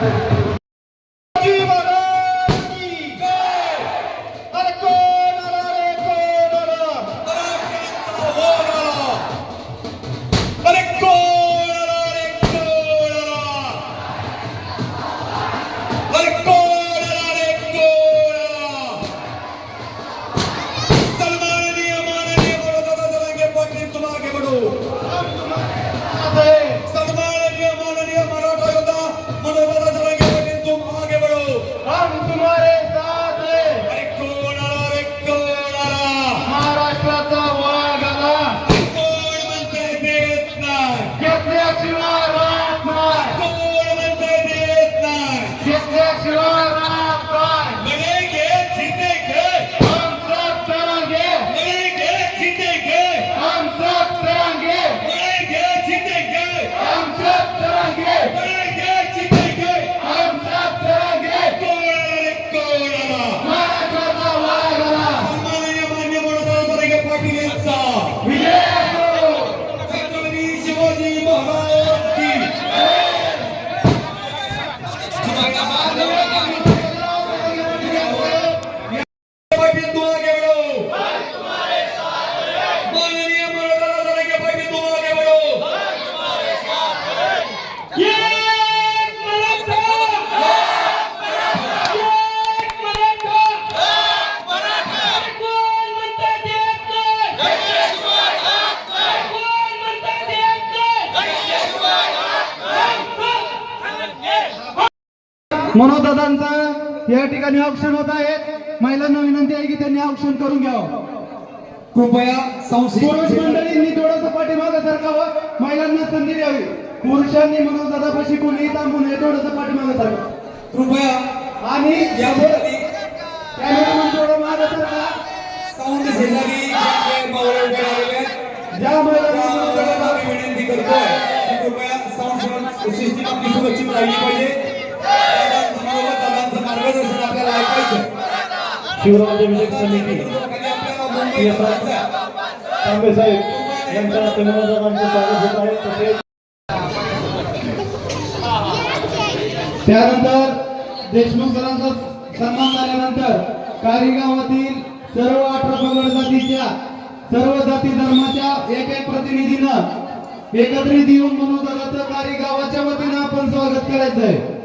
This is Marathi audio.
对 मनोदादांचं या ठिकाणी ऑप्शन होत आहे. महिलांना विनंती आहे की त्यांनी ऑप्शन करून घ्यावं. कृपया पुरुष मंडळींनी थोडंसं पाठीमागं सरकावं. महिलांना संधी द्यावी. पुरुषांनी मनोदादापाशी कोणीही थांबू नये थोडंसं पाठीमागं सरका कृपया आणि यावर कॅमेरामन थोडं मागं सरका साऊंड शेजारी ज्या महिलांना विनंती करतोय कृपया साऊंड सिस्टीम आपली सुरक्षित राहिली पाहिजे. शिवराज विजय समिती तांबे साहेब यांच्या हस्ते स्वागत होत आहे तसेच त्यानंतर देशमुख सरांचा सन्मान झाल्यानंतर कारिगावातील सर्व अठरा पगड जातीच्या सर्व जाती धर्माच्या एक एक प्रतिनिधीनं एकत्रित येऊन मनोदराचं कारिगावाच्या वतीनं आपण स्वागत करायचं आहे